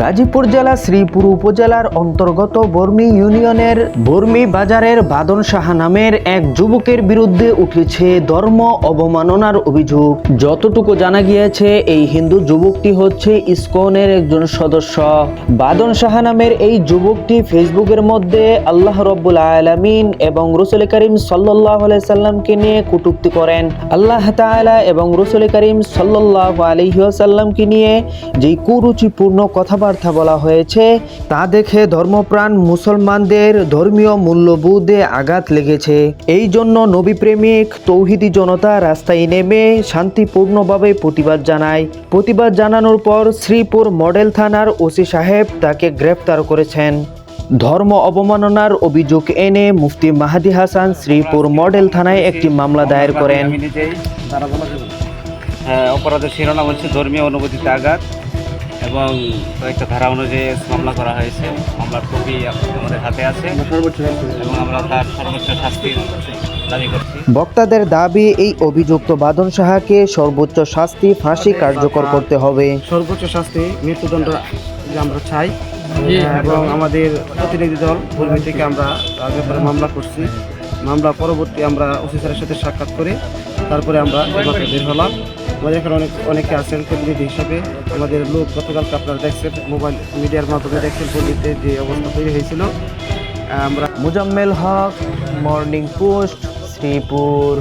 গাজীপুর জেলা শ্রীপুর উপজেলার অন্তর্গত বর্মি ইউনিয়নের বর্মি বাজারের বাদন সাহা নামের এক যুবকের বিরুদ্ধে উঠেছে ধর্ম অবমাননার অভিযোগ। যতটুকু জানা গিয়েছে, এই হিন্দু যুবকটি হচ্ছে ইসকনের একজন সদস্য। বাদন সাহা নামের এই যুবকটি ফেসবুকের মধ্যে আল্লাহ রব্বুল আলামিন এবং রসুল করিম সাল্লাহ সাল্লামকে নিয়ে কটূক্তি করেন। আল্লাহ তাআলা এবং রসুল করিম সাল্লাহ আলহিহাসাল্লামকে নিয়ে যেই কুরুচিপূর্ণ কথাবার্তা বলা হয়েছে তা দেখে ধর্মপ্রাণ মুসলমানদের ধর্মীয় মূল্যবোধে আঘাত লেগেছে। এই জন্য নবীপ্রেমিক তৌহিদি জনতা রাস্তায় নেমে শান্তিপূর্ণভাবে প্রতিবাদ জানায়। প্রতিবাদ জানানোর পর শ্রীপুর মডেল থানার ওসি সাহেব তাকে গ্রেফতার করেছেন। ধর্ম অবমাননার অভিযোগ এনে মুফতি মাহাদি হাসান শ্রীপুর মডেল থানায় একটি মামলা দায়ের করেন। হ্যাঁ, অপরাধের শিরোনাম হচ্ছে ধর্মীয় অনুভূতিতে আঘাত। এবং কয়েকটা ধারা অনুযায়ী মামলা করা হয়েছে। মামলার কপি আমাদের হাতে আছে এবং আমরা তার সর্বোচ্চ শাস্তির বক্তাদের দাবি এই অভিযুক্ত বাদন সাহাকে সর্বোচ্চ শাস্তি ফাঁসি কার্যকর করতে হবে। সর্বোচ্চ শাস্তি মৃত্যুদণ্ড আমরা চাই এবং আমাদের প্রতিনিধি দল পূর্ব থেকে আমরা তার ব্যাপারে মামলা করছি। মামলা পরবর্তী আমরা অফিসারের সাথে সাক্ষাৎ করে তারপরে আমরা বের হলাম। আমাদের এখানে অনেক অনেকে আছেন প্রতিনিধি হিসাবে। আমাদের লোক গতকালকে আপনারা দেখছেন, মোবাইল মিডিয়ার মাধ্যমে দেখছেন পল্লীতে যে অবস্থা তৈরি হয়েছিল। আমরা মুজাম্মেল হক, মর্নিং পোস্ট, শ্রীপুর।